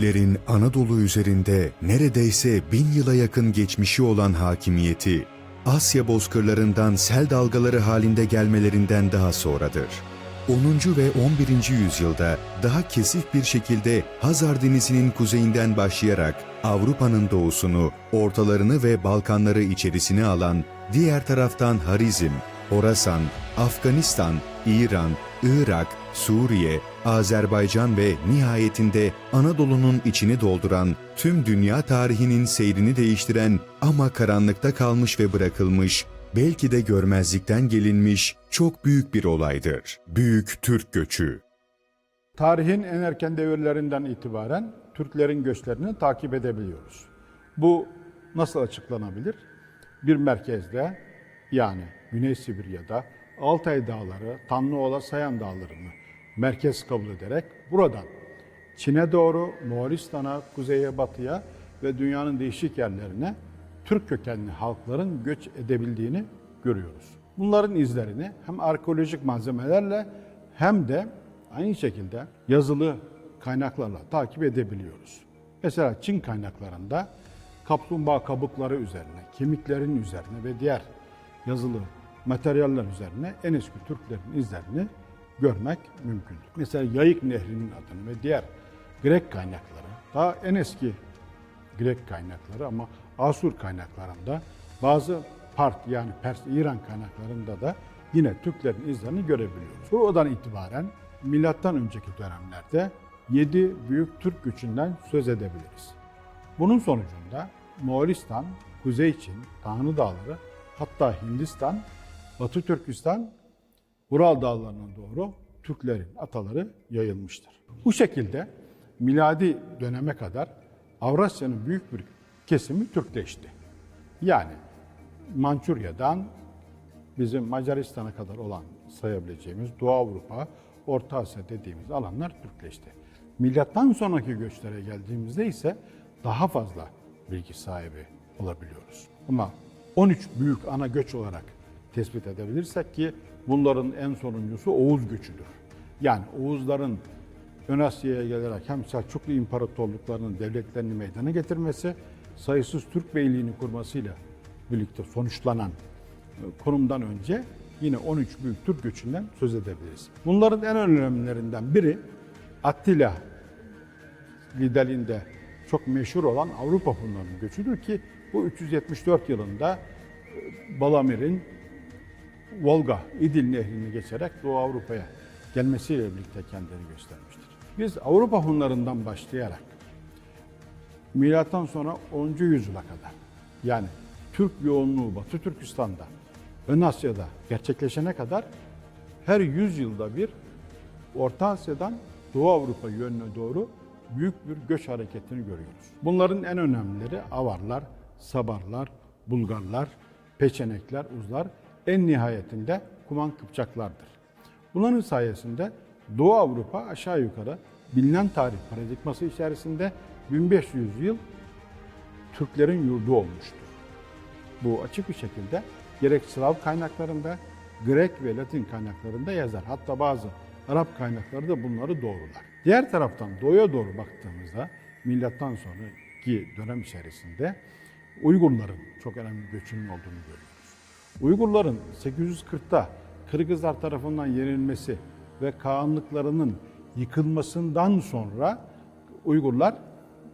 Türklerin Anadolu üzerinde neredeyse bin yıla yakın geçmişi olan hakimiyeti, Asya bozkırlarından sel dalgaları halinde gelmelerinden daha sonradır. 10. ve 11. yüzyılda daha kesif bir şekilde Hazar Denizi'nin kuzeyinden başlayarak Avrupa'nın doğusunu, ortalarını ve Balkanları içerisine alan, diğer taraftan Harizm, Horasan, Afganistan, İran, Irak, Suriye, Azerbaycan ve nihayetinde Anadolu'nun içini dolduran, tüm dünya tarihinin seyrini değiştiren ama karanlıkta kalmış ve bırakılmış, belki de görmezlikten gelinmiş çok büyük bir olaydır. Büyük Türk Göçü. Tarihin en erken devirlerinden itibaren Türklerin göçlerini takip edebiliyoruz. Bu nasıl açıklanabilir? Bir merkezde yani Güney Sibirya'da Altay Dağları, Tanlıoğla Sayan Dağları'nı merkez kabul ederek buradan Çin'e doğru, Moğolistan'a, kuzeye, batıya ve dünyanın değişik yerlerine Türk kökenli halkların göç edebildiğini görüyoruz. Bunların izlerini hem arkeolojik malzemelerle hem de aynı şekilde yazılı kaynaklarla takip edebiliyoruz. Mesela Çin kaynaklarında kaplumbağa kabukları üzerine, kemiklerin üzerine ve diğer yazılı materyaller üzerine en eski Türklerin izlerini görmek mümkündür. Mesela Yayık Nehri'nin adını ve diğer Grek kaynakları, daha en eski Grek kaynakları ama Asur kaynaklarında bazı Part yani Pers, İran kaynaklarında da yine Türklerin izlerini görebiliyoruz. Buradan itibaren milattan önceki dönemlerde 7 büyük Türk güçünden söz edebiliriz. Bunun sonucunda Moğolistan, Kuzey Çin, Tanrı Dağları, hatta Hindistan, Batı Türkistan, Ural Dağları'na doğru Türklerin ataları yayılmıştır. Bu şekilde miladi döneme kadar Avrasya'nın büyük bir kesimi Türkleşti. Yani Mançurya'dan bizim Macaristan'a kadar olan sayabileceğimiz Doğu Avrupa, Orta Asya dediğimiz alanlar Türkleşti. Milattan sonraki göçlere geldiğimizde ise daha fazla bilgi sahibi olabiliyoruz. Ama 13 büyük ana göç olarak tespit edebilirsek ki bunların en sonuncusu Oğuz göçüdür. Yani Oğuzların Ön Asya'ya gelerek hem Selçuklu İmparatorluklarının devletlerini meydana getirmesi, sayısız Türk beyliğini kurmasıyla birlikte sonuçlanan e, konumdan önce yine 13 büyük Türk göçünden söz edebiliriz. Bunların en önemlilerinden biri Attila liderliğinde çok meşhur olan Avrupa Hunlarının göçüdür ki bu 374 yılında e, Balamir'in Volga, İdil nehrini geçerek Doğu Avrupa'ya gelmesiyle birlikte kendini göstermiştir. Biz Avrupa Hunlarından başlayarak milattan sonra 10. yüzyıla kadar yani Türk yoğunluğu Batı Türkistan'da, Ön Asya'da gerçekleşene kadar her 100 yılda bir Orta Asya'dan Doğu Avrupa yönüne doğru büyük bir göç hareketini görüyoruz. Bunların en önemlileri Avarlar, Sabarlar, Bulgarlar, Peçenekler, Uzlar, en nihayetinde Kuman Kıpçaklardır. Bunların sayesinde Doğu Avrupa aşağı yukarı bilinen tarih paradigması içerisinde 1500 yıl Türklerin yurdu olmuştur. Bu açık bir şekilde gerek Slav kaynaklarında, Grek ve Latin kaynaklarında yazar. Hatta bazı Arap kaynakları da bunları doğrular. Diğer taraftan doğuya doğru baktığımızda milattan sonraki dönem içerisinde Uygurların çok önemli göçünün olduğunu görüyoruz. Uygurların 840'ta Kırgızlar tarafından yenilmesi ve Kağanlıklarının yıkılmasından sonra Uygurlar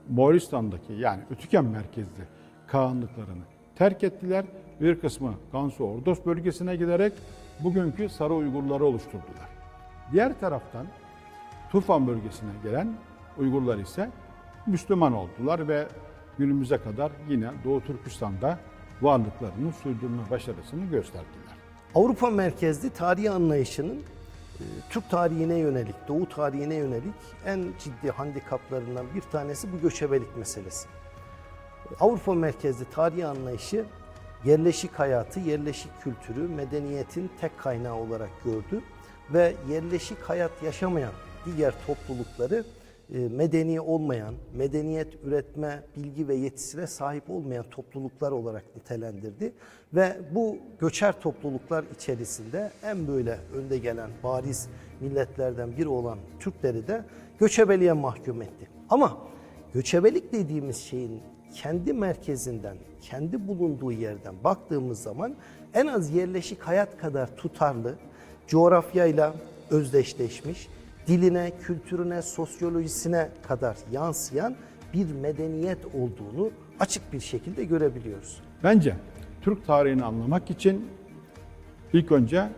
Moğolistan'daki yani Ötüken merkezli Kağanlıklarını terk ettiler. Bir kısmı Gansu Ordos bölgesine giderek bugünkü Sarı Uygurları oluşturdular. Diğer taraftan Tufan bölgesine gelen Uygurlar ise Müslüman oldular ve günümüze kadar yine Doğu Türkistan'da varlıklarını sürdürme başarısını gösterdiler. Avrupa merkezli tarihi anlayışının e, Türk tarihine yönelik, Doğu tarihine yönelik en ciddi handikaplarından bir tanesi bu göçebelik meselesi. Avrupa merkezli tarihi anlayışı yerleşik hayatı, yerleşik kültürü, medeniyetin tek kaynağı olarak gördü ve yerleşik hayat yaşamayan diğer toplulukları medeni olmayan, medeniyet üretme, bilgi ve yetisine sahip olmayan topluluklar olarak nitelendirdi. Ve bu göçer topluluklar içerisinde en böyle önde gelen bariz milletlerden biri olan Türkleri de göçebeliğe mahkum etti. Ama göçebelik dediğimiz şeyin kendi merkezinden, kendi bulunduğu yerden baktığımız zaman en az yerleşik hayat kadar tutarlı, coğrafyayla özdeşleşmiş, diline, kültürüne, sosyolojisine kadar yansıyan bir medeniyet olduğunu açık bir şekilde görebiliyoruz. Bence Türk tarihini anlamak için ilk önce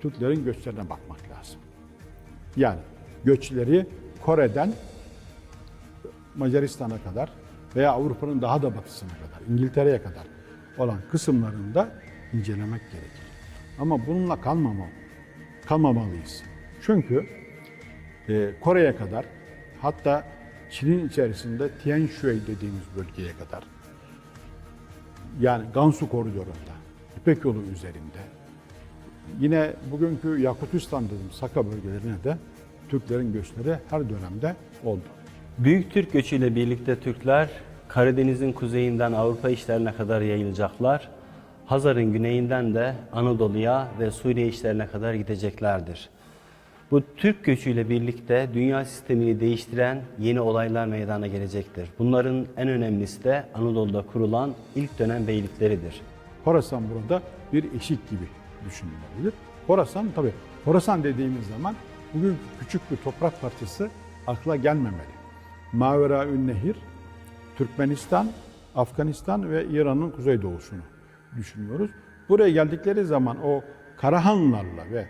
Türklerin göçlerine bakmak lazım. Yani göçleri Kore'den Macaristan'a kadar veya Avrupa'nın daha da batısına kadar, İngiltere'ye kadar olan kısımlarında incelemek gerekir. Ama bununla kalmama, kalmamalıyız. Çünkü Kore'ye kadar hatta Çin'in içerisinde Tien Shui dediğimiz bölgeye kadar yani Gansu koridorunda, İpek yolu üzerinde yine bugünkü Yakutistan dediğimiz Saka bölgelerine de Türklerin göçleri her dönemde oldu. Büyük Türk göçüyle birlikte Türkler Karadeniz'in kuzeyinden Avrupa işlerine kadar yayılacaklar. Hazar'ın güneyinden de Anadolu'ya ve Suriye işlerine kadar gideceklerdir. Bu Türk göçüyle birlikte dünya sistemini değiştiren yeni olaylar meydana gelecektir. Bunların en önemlisi de Anadolu'da kurulan ilk dönem beylikleridir. Horasan burada bir eşik gibi düşünülebilir. Horasan tabi Horasan dediğimiz zaman bugün küçük bir toprak parçası akla gelmemeli. Mavera Nehir, Türkmenistan, Afganistan ve İran'ın kuzeydoğusunu düşünüyoruz. Buraya geldikleri zaman o Karahanlılarla ve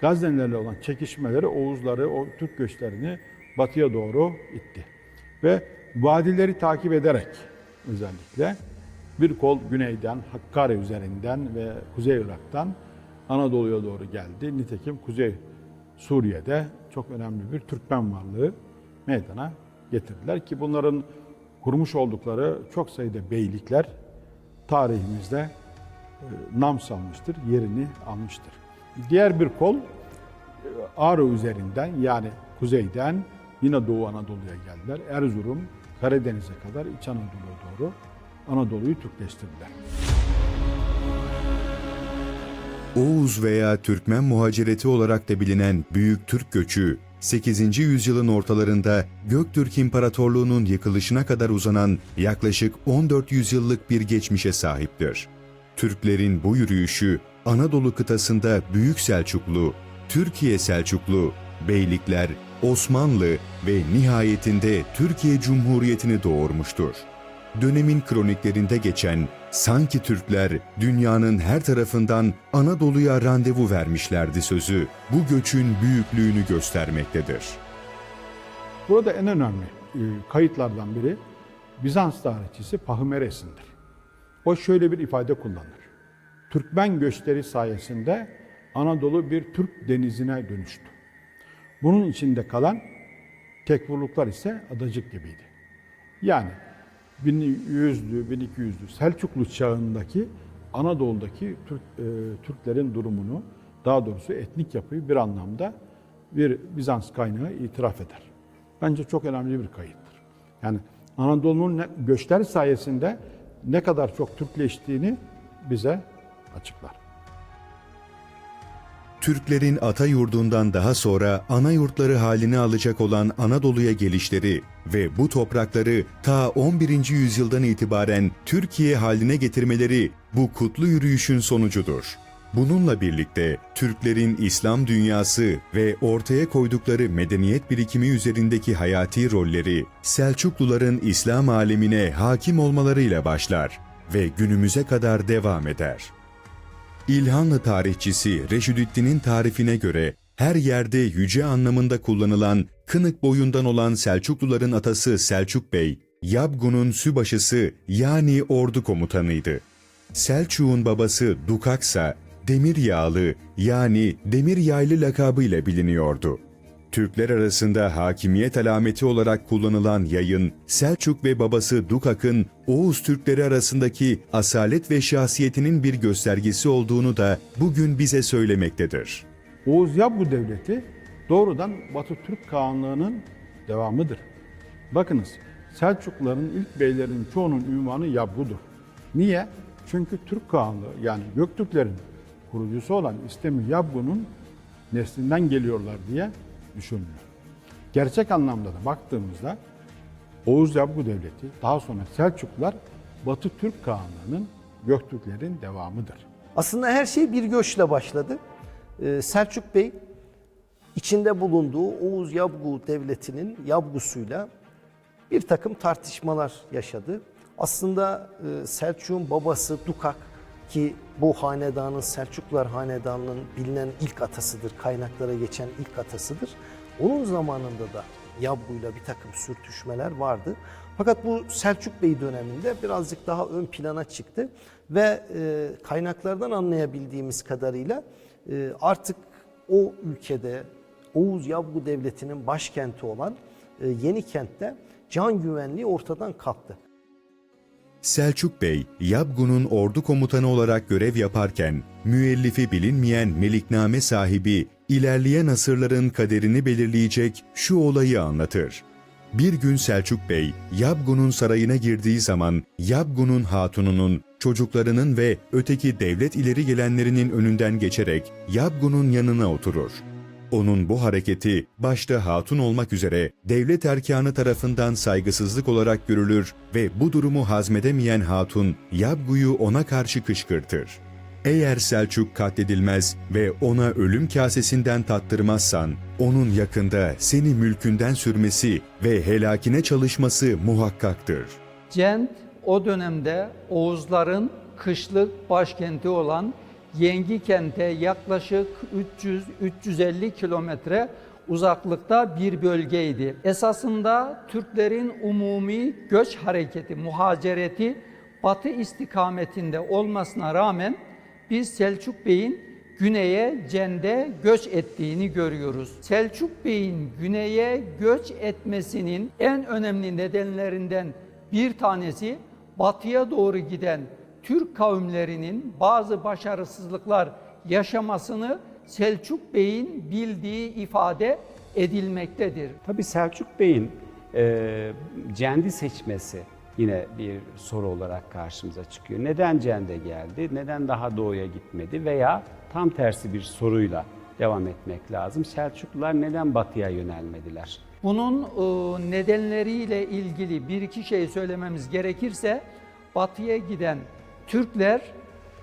Gaznelilerle olan çekişmeleri Oğuzları, o Türk göçlerini batıya doğru itti. Ve vadileri takip ederek özellikle bir kol güneyden, Hakkari üzerinden ve Kuzey Irak'tan Anadolu'ya doğru geldi. Nitekim Kuzey Suriye'de çok önemli bir Türkmen varlığı meydana getirdiler ki bunların kurmuş oldukları çok sayıda beylikler tarihimizde e, nam salmıştır, yerini almıştır. Diğer bir kol e, Ağrı üzerinden yani kuzeyden yine Doğu Anadolu'ya geldiler. Erzurum, Karadeniz'e kadar İç Anadolu'ya doğru Anadolu'yu Türkleştirdiler. Oğuz veya Türkmen muhacireti olarak da bilinen Büyük Türk göçü, 8. yüzyılın ortalarında Göktürk İmparatorluğu'nun yıkılışına kadar uzanan yaklaşık 14 yüzyıllık bir geçmişe sahiptir. Türklerin bu yürüyüşü Anadolu kıtasında Büyük Selçuklu, Türkiye Selçuklu, Beylikler, Osmanlı ve nihayetinde Türkiye Cumhuriyeti'ni doğurmuştur. Dönemin kroniklerinde geçen sanki Türkler dünyanın her tarafından Anadolu'ya randevu vermişlerdi sözü bu göçün büyüklüğünü göstermektedir. Burada en önemli e, kayıtlardan biri Bizans tarihçisi Pahımeres'indir. O şöyle bir ifade kullanır. Türkmen göçleri sayesinde Anadolu bir Türk denizine dönüştü. Bunun içinde kalan tekfurluklar ise adacık gibiydi. Yani 1100'lü, 1200'lü Selçuklu çağındaki Anadolu'daki Türk, e, Türklerin durumunu, daha doğrusu etnik yapıyı bir anlamda bir Bizans kaynağı itiraf eder. Bence çok önemli bir kayıttır. Yani Anadolu'nun göçler sayesinde ne kadar çok Türkleştiğini bize açıklar. Türklerin ata yurdundan daha sonra ana yurtları halini alacak olan Anadolu'ya gelişleri ve bu toprakları ta 11. yüzyıldan itibaren Türkiye haline getirmeleri bu kutlu yürüyüşün sonucudur. Bununla birlikte Türklerin İslam dünyası ve ortaya koydukları medeniyet birikimi üzerindeki hayati rolleri Selçukluların İslam alemine hakim olmalarıyla başlar ve günümüze kadar devam eder. İlhanlı tarihçisi Reşidüddin'in tarifine göre her yerde yüce anlamında kullanılan Kınık boyundan olan Selçukluların atası Selçuk Bey, Yabgun'un sübaşısı yani ordu komutanıydı. Selçuk'un babası Dukaksa demir yağlı yani demir yaylı lakabıyla biliniyordu. Türkler arasında hakimiyet alameti olarak kullanılan yayın, Selçuk ve babası Dukak'ın Oğuz Türkleri arasındaki asalet ve şahsiyetinin bir göstergesi olduğunu da bugün bize söylemektedir. Oğuz Yabgu Devleti doğrudan Batı Türk Kağanlığı'nın devamıdır. Bakınız Selçukluların ilk beylerin çoğunun ünvanı Yabgu'dur. Niye? Çünkü Türk Kağanlığı yani Göktürklerin kurucusu olan İstemi Yabgu'nun neslinden geliyorlar diye düşünülüyor. Gerçek anlamda da baktığımızda Oğuz Yabgu Devleti, daha sonra Selçuklular Batı Türk Kağanlığı'nın Göktürklerin devamıdır. Aslında her şey bir göçle başladı. Ee, Selçuk Bey içinde bulunduğu Oğuz Yabgu Devleti'nin Yabgusuyla bir takım tartışmalar yaşadı. Aslında e, Selçuk'un babası Dukak ki bu hanedanın Selçuklular hanedanının bilinen ilk atasıdır, kaynaklara geçen ilk atasıdır. Onun zamanında da Yabgu'yla bir takım sürtüşmeler vardı. Fakat bu Selçuk Bey döneminde birazcık daha ön plana çıktı ve e, kaynaklardan anlayabildiğimiz kadarıyla e, artık o ülkede Oğuz Yabgu Devleti'nin başkenti olan e, Yenikent'te can güvenliği ortadan kalktı. Selçuk Bey, Yabgu'nun ordu komutanı olarak görev yaparken, müellifi bilinmeyen Melikname sahibi, ilerleyen asırların kaderini belirleyecek şu olayı anlatır. Bir gün Selçuk Bey, Yabgu'nun sarayına girdiği zaman, Yabgu'nun hatununun, çocuklarının ve öteki devlet ileri gelenlerinin önünden geçerek Yabgu'nun yanına oturur. Onun bu hareketi başta hatun olmak üzere devlet erkanı tarafından saygısızlık olarak görülür ve bu durumu hazmedemeyen hatun Yabgu'yu ona karşı kışkırtır. Eğer Selçuk katledilmez ve ona ölüm kasesinden tattırmazsan, onun yakında seni mülkünden sürmesi ve helakine çalışması muhakkaktır. Cent o dönemde Oğuzların kışlık başkenti olan Yengi kente yaklaşık 300-350 kilometre uzaklıkta bir bölgeydi. Esasında Türklerin umumi göç hareketi, muhacereti batı istikametinde olmasına rağmen biz Selçuk Bey'in güneye Cende göç ettiğini görüyoruz. Selçuk Bey'in güneye göç etmesinin en önemli nedenlerinden bir tanesi batıya doğru giden Türk kavimlerinin bazı başarısızlıklar yaşamasını Selçuk Bey'in bildiği ifade edilmektedir. Tabii Selçuk Bey'in e, Cendi seçmesi yine bir soru olarak karşımıza çıkıyor. Neden Cende geldi? Neden daha doğuya gitmedi? Veya tam tersi bir soruyla devam etmek lazım. Selçuklular neden batıya yönelmediler? Bunun e, nedenleriyle ilgili bir iki şey söylememiz gerekirse batıya giden Türkler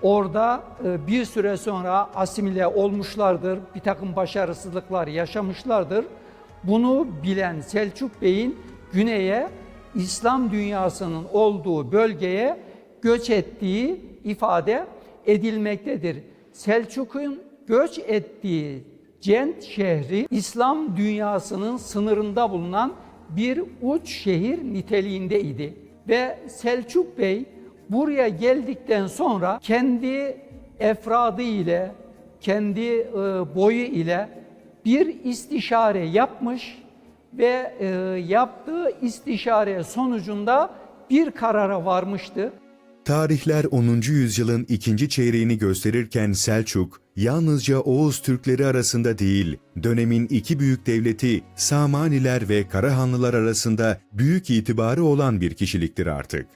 orada e, bir süre sonra asimile olmuşlardır, bir takım başarısızlıklar yaşamışlardır. Bunu bilen Selçuk Bey'in güneye İslam dünyasının olduğu bölgeye göç ettiği ifade edilmektedir. Selçuk'un göç ettiği Cent şehri İslam dünyasının sınırında bulunan bir uç şehir niteliğindeydi. Ve Selçuk Bey buraya geldikten sonra kendi efradı ile, kendi e, boyu ile bir istişare yapmış ve e, yaptığı istişare sonucunda bir karara varmıştı. Tarihler 10. yüzyılın ikinci çeyreğini gösterirken Selçuk, yalnızca Oğuz Türkleri arasında değil, dönemin iki büyük devleti Samaniler ve Karahanlılar arasında büyük itibarı olan bir kişiliktir artık.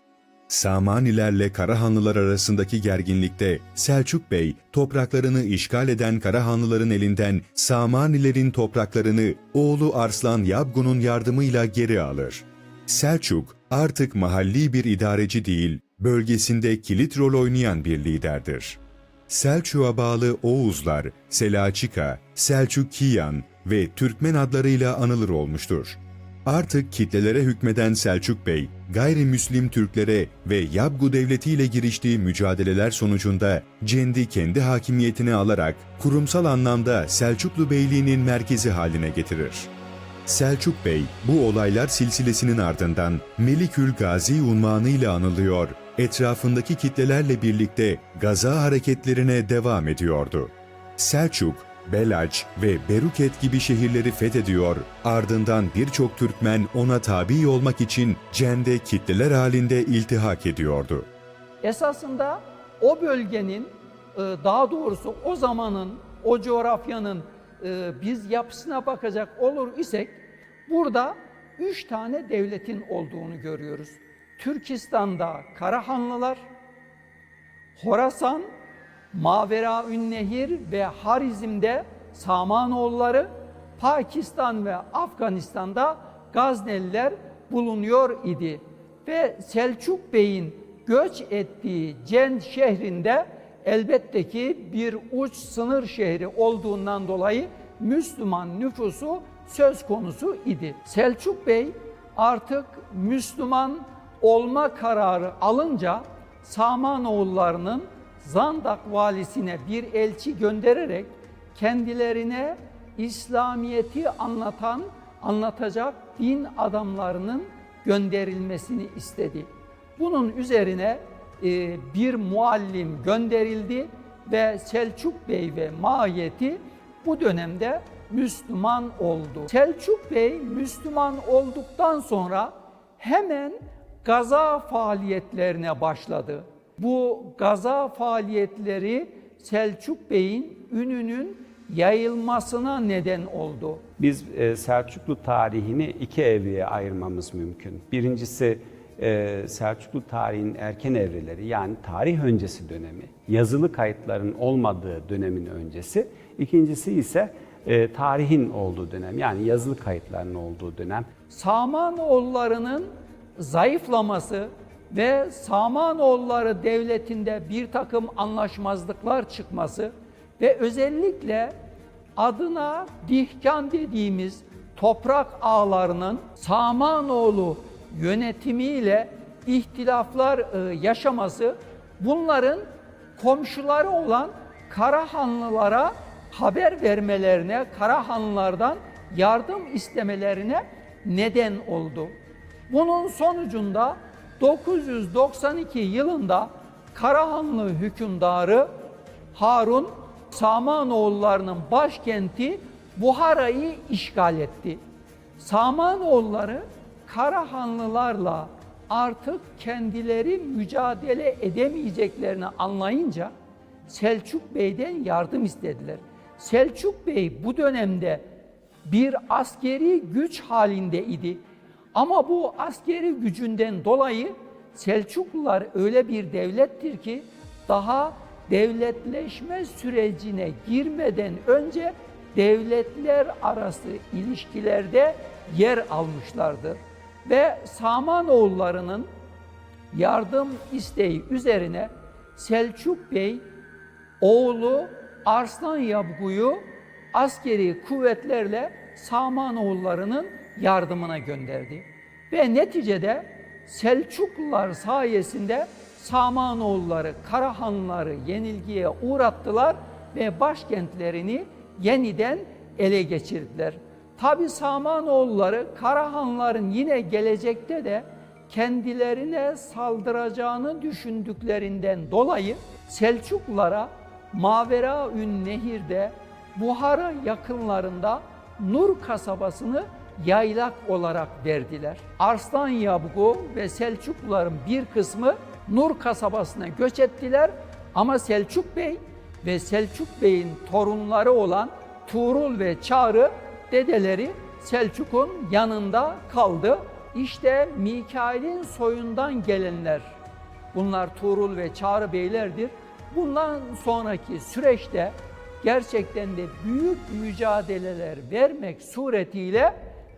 Samanilerle Karahanlılar arasındaki gerginlikte Selçuk Bey topraklarını işgal eden Karahanlıların elinden Samanilerin topraklarını oğlu Arslan Yabgun'un yardımıyla geri alır. Selçuk artık mahalli bir idareci değil, bölgesinde kilit rol oynayan bir liderdir. Selçuk'a bağlı Oğuzlar, Selaçika, Selçukiyan ve Türkmen adlarıyla anılır olmuştur. Artık kitlelere hükmeden Selçuk Bey, gayrimüslim Türklere ve Yabgu Devleti ile giriştiği mücadeleler sonucunda Cendi kendi hakimiyetine alarak kurumsal anlamda Selçuklu Beyliği'nin merkezi haline getirir. Selçuk Bey bu olaylar silsilesinin ardından Melikül Gazi unvanıyla anılıyor, etrafındaki kitlelerle birlikte gaza hareketlerine devam ediyordu. Selçuk, Belac ve Beruket gibi şehirleri fethediyor, ardından birçok Türkmen ona tabi olmak için Cende kitleler halinde iltihak ediyordu. Esasında o bölgenin e, daha doğrusu o zamanın o coğrafyanın e, biz yapısına bakacak olur isek burada üç tane devletin olduğunu görüyoruz. Türkistan'da Karahanlılar, Horasan, Maveraün Nehir ve Harizm'de Samanoğulları, Pakistan ve Afganistan'da Gazneliler bulunuyor idi. Ve Selçuk Bey'in göç ettiği Cend şehrinde elbette ki bir uç sınır şehri olduğundan dolayı Müslüman nüfusu söz konusu idi. Selçuk Bey artık Müslüman olma kararı alınca Samanoğullarının Zandak valisine bir elçi göndererek kendilerine İslamiyeti anlatan, anlatacak din adamlarının gönderilmesini istedi. Bunun üzerine e, bir muallim gönderildi ve Selçuk Bey ve mahiyeti bu dönemde Müslüman oldu. Selçuk Bey Müslüman olduktan sonra hemen gaza faaliyetlerine başladı. Bu gaza faaliyetleri Selçuk Bey'in ününün yayılmasına neden oldu. Biz e, Selçuklu tarihini iki evreye ayırmamız mümkün. Birincisi e, Selçuklu tarihinin erken evreleri yani tarih öncesi dönemi, yazılı kayıtların olmadığı dönemin öncesi. İkincisi ise e, tarihin olduğu dönem yani yazılı kayıtların olduğu dönem. Samanoğullarının zayıflaması ve Samanoğulları devletinde bir takım anlaşmazlıklar çıkması ve özellikle adına dihkan dediğimiz toprak ağlarının Samanoğlu yönetimiyle ihtilaflar e, yaşaması bunların komşuları olan Karahanlılara haber vermelerine, Karahanlılardan yardım istemelerine neden oldu. Bunun sonucunda 992 yılında Karahanlı hükümdarı Harun Samanoğullarının başkenti Buhara'yı işgal etti. Samanoğulları Karahanlılarla artık kendileri mücadele edemeyeceklerini anlayınca Selçuk Bey'den yardım istediler. Selçuk Bey bu dönemde bir askeri güç halinde idi. Ama bu askeri gücünden dolayı Selçuklular öyle bir devlettir ki daha devletleşme sürecine girmeden önce devletler arası ilişkilerde yer almışlardır. Ve Samanoğullarının yardım isteği üzerine Selçuk Bey oğlu Arslan Yabgu'yu askeri kuvvetlerle Samanoğullarının yardımına gönderdi. Ve neticede Selçuklular sayesinde Samanoğulları, Karahanlıları yenilgiye uğrattılar ve başkentlerini yeniden ele geçirdiler. Tabi Samanoğulları Karahanlıların yine gelecekte de kendilerine saldıracağını düşündüklerinden dolayı Selçuklulara Maveraün Nehir'de Buhara yakınlarında Nur kasabasını yaylak olarak verdiler. Arslan Yabgu ve Selçukluların bir kısmı Nur kasabasına göç ettiler ama Selçuk Bey ve Selçuk Bey'in torunları olan Tuğrul ve Çağrı dedeleri Selçuk'un yanında kaldı. İşte Mikail'in soyundan gelenler bunlar Tuğrul ve Çağrı beylerdir. Bundan sonraki süreçte gerçekten de büyük mücadeleler vermek suretiyle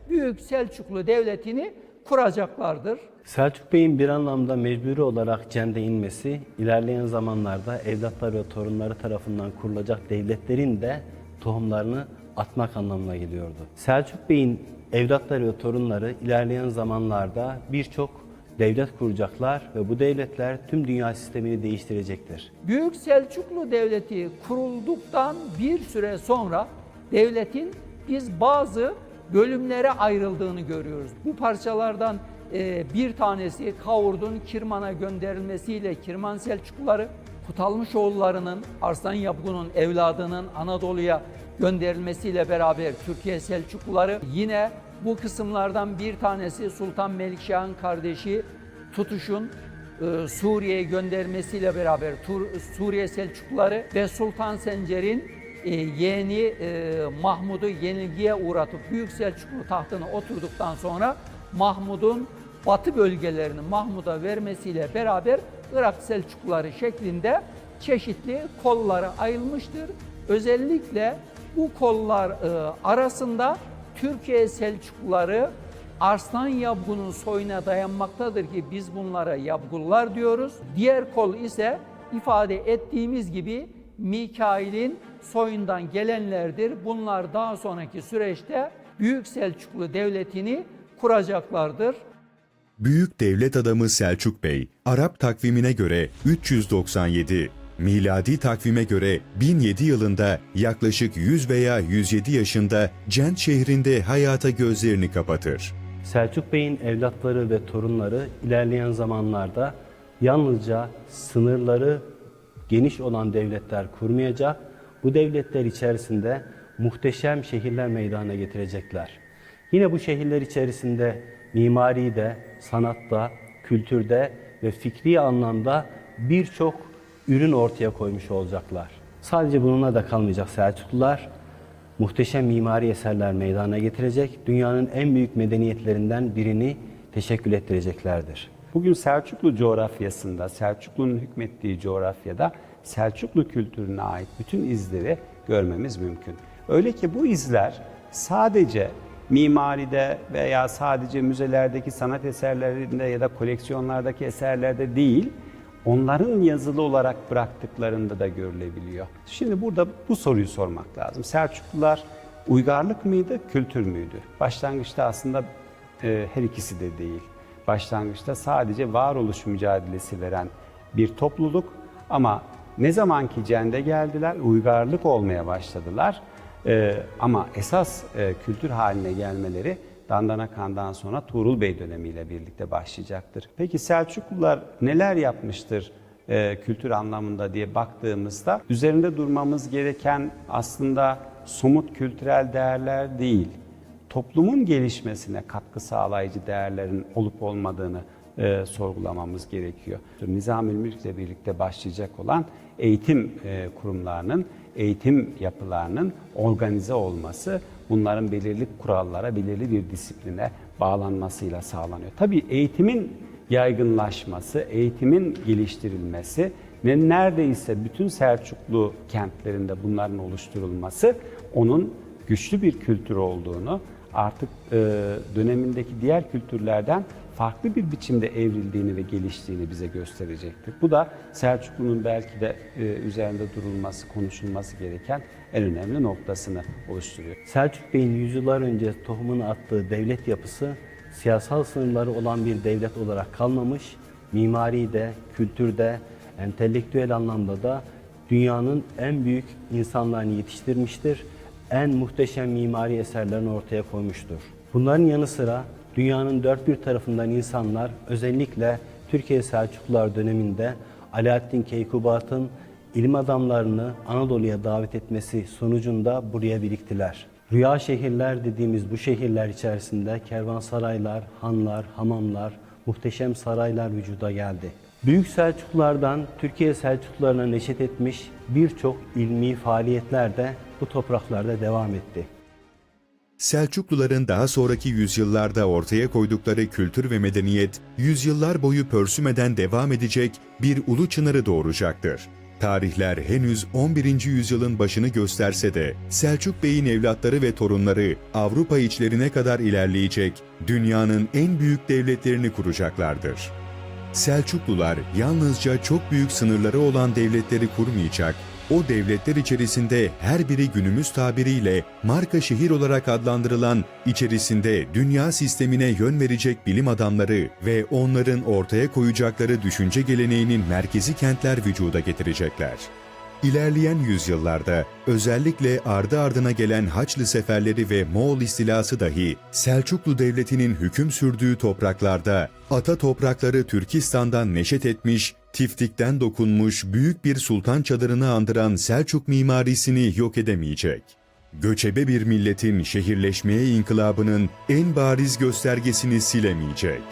Büyük Selçuklu Devleti'ni kuracaklardır. Selçuk Bey'in bir anlamda mecburi olarak cende inmesi, ilerleyen zamanlarda evlatları ve torunları tarafından kurulacak devletlerin de tohumlarını atmak anlamına geliyordu. Selçuk Bey'in evlatları ve torunları ilerleyen zamanlarda birçok devlet kuracaklar ve bu devletler tüm dünya sistemini değiştirecektir. Büyük Selçuklu Devleti kurulduktan bir süre sonra devletin biz bazı bölümlere ayrıldığını görüyoruz. Bu parçalardan e, bir tanesi Kavurd'un Kirman'a gönderilmesiyle Kirman Selçukluları, Kutalmışoğullarının Arslan Yapgun'un evladının Anadolu'ya gönderilmesiyle beraber Türkiye Selçukluları yine bu kısımlardan bir tanesi Sultan Melikşah'ın kardeşi Tutuş'un e, Suriye'ye göndermesiyle beraber Suriye Selçukluları ve Sultan Sencer'in e, yeğeni e, Mahmud'u yenilgiye uğratıp Büyük Selçuklu tahtına oturduktan sonra Mahmud'un batı bölgelerini Mahmud'a vermesiyle beraber Irak Selçukluları şeklinde çeşitli kollara ayrılmıştır. Özellikle bu kollar e, arasında Türkiye Selçukluları Arslan Yabgun'un soyuna dayanmaktadır ki biz bunlara Yabgullar diyoruz. Diğer kol ise ifade ettiğimiz gibi Mikail'in soyundan gelenlerdir. Bunlar daha sonraki süreçte Büyük Selçuklu Devleti'ni kuracaklardır. Büyük devlet adamı Selçuk Bey, Arap takvimine göre 397, miladi takvime göre 1007 yılında yaklaşık 100 veya 107 yaşında Cent şehrinde hayata gözlerini kapatır. Selçuk Bey'in evlatları ve torunları ilerleyen zamanlarda yalnızca sınırları geniş olan devletler kurmayacak, bu devletler içerisinde muhteşem şehirler meydana getirecekler. Yine bu şehirler içerisinde mimaride, sanatta, kültürde ve fikri anlamda birçok ürün ortaya koymuş olacaklar. Sadece bununla da kalmayacak Selçuklular, muhteşem mimari eserler meydana getirecek, dünyanın en büyük medeniyetlerinden birini teşekkül ettireceklerdir. Bugün Selçuklu coğrafyasında, Selçuklu'nun hükmettiği coğrafyada Selçuklu kültürüne ait bütün izleri görmemiz mümkün. Öyle ki bu izler sadece mimaride veya sadece müzelerdeki sanat eserlerinde ya da koleksiyonlardaki eserlerde değil, onların yazılı olarak bıraktıklarında da görülebiliyor. Şimdi burada bu soruyu sormak lazım. Selçuklular uygarlık mıydı, kültür müydü? Başlangıçta aslında e, her ikisi de değil. Başlangıçta sadece varoluş mücadelesi veren bir topluluk ama ne zamanki cende geldiler, uygarlık olmaya başladılar. E, ama esas e, kültür haline gelmeleri Dandana Kan'dan sonra Tuğrul Bey dönemiyle birlikte başlayacaktır. Peki Selçuklular neler yapmıştır e, kültür anlamında diye baktığımızda üzerinde durmamız gereken aslında somut kültürel değerler değil, toplumun gelişmesine katkı sağlayıcı değerlerin olup olmadığını e, sorgulamamız gerekiyor. Nizamül Mülk ile birlikte başlayacak olan eğitim e, kurumlarının, eğitim yapılarının organize olması, bunların belirli kurallara, belirli bir disipline bağlanmasıyla sağlanıyor. Tabii eğitimin yaygınlaşması, eğitimin geliştirilmesi ve neredeyse bütün Selçuklu kentlerinde bunların oluşturulması onun güçlü bir kültür olduğunu, artık e, dönemindeki diğer kültürlerden farklı bir biçimde evrildiğini ve geliştiğini bize gösterecektir. Bu da Selçuklu'nun belki de e, üzerinde durulması, konuşulması gereken en önemli noktasını oluşturuyor. Selçuk Bey'in yüzyıllar önce tohumunu attığı devlet yapısı siyasal sınırları olan bir devlet olarak kalmamış, mimaride, kültürde, entelektüel anlamda da dünyanın en büyük insanlarını yetiştirmiştir. En muhteşem mimari eserlerini ortaya koymuştur. Bunların yanı sıra dünyanın dört bir tarafından insanlar özellikle Türkiye Selçuklular döneminde Alaaddin Keykubat'ın ilim adamlarını Anadolu'ya davet etmesi sonucunda buraya biriktiler. Rüya şehirler dediğimiz bu şehirler içerisinde kervansaraylar, hanlar, hamamlar, muhteşem saraylar vücuda geldi. Büyük Selçuklulardan Türkiye Selçuklularına neşet etmiş birçok ilmi faaliyetler de bu topraklarda devam etti. Selçukluların daha sonraki yüzyıllarda ortaya koydukları kültür ve medeniyet, yüzyıllar boyu pörsümeden devam edecek bir ulu çınarı doğuracaktır. Tarihler henüz 11. yüzyılın başını gösterse de Selçuk Bey'in evlatları ve torunları Avrupa içlerine kadar ilerleyecek, dünyanın en büyük devletlerini kuracaklardır. Selçuklular yalnızca çok büyük sınırları olan devletleri kurmayacak, o devletler içerisinde her biri günümüz tabiriyle marka şehir olarak adlandırılan, içerisinde dünya sistemine yön verecek bilim adamları ve onların ortaya koyacakları düşünce geleneğinin merkezi kentler vücuda getirecekler. İlerleyen yüzyıllarda özellikle ardı ardına gelen Haçlı seferleri ve Moğol istilası dahi Selçuklu Devleti'nin hüküm sürdüğü topraklarda ata toprakları Türkistan'dan neşet etmiş, tiftikten dokunmuş büyük bir sultan çadırını andıran Selçuk mimarisini yok edemeyecek. Göçebe bir milletin şehirleşmeye inkılabının en bariz göstergesini silemeyecek.